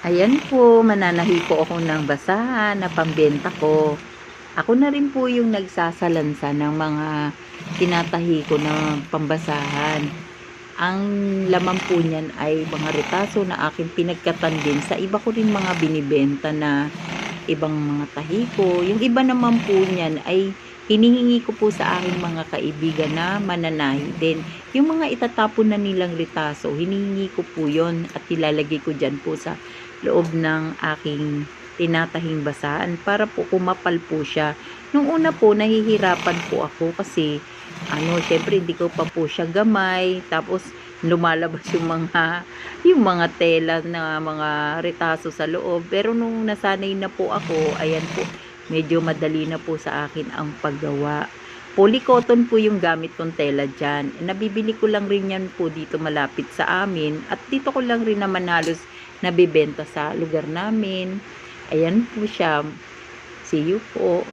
Ayan po, mananahi po ako ng basahan na pambenta ko. Ako na rin po yung nagsasalansa ng mga tinatahi ko na pambasahan. Ang laman po niyan ay mga retaso na aking pinagkatan din sa iba ko rin mga binibenta na ibang mga tahi ko. Yung iba naman po niyan ay hinihingi ko po sa aking mga kaibigan na mananahi din. Yung mga itatapon na nilang retaso, hinihingi ko po yon at ilalagay ko dyan po sa loob ng aking tinatahing basahan para po kumapal po siya. Nung una po, nahihirapan po ako kasi ano, syempre hindi ko pa po siya gamay. Tapos lumalabas yung mga yung mga tela na mga retaso sa loob. Pero nung nasanay na po ako, ayan po, medyo madali na po sa akin ang paggawa. Polycotton po yung gamit kong tela dyan. Nabibili ko lang rin yan po dito malapit sa amin. At dito ko lang rin naman halos nabibenta sa lugar namin. Ayan po siya. See you po.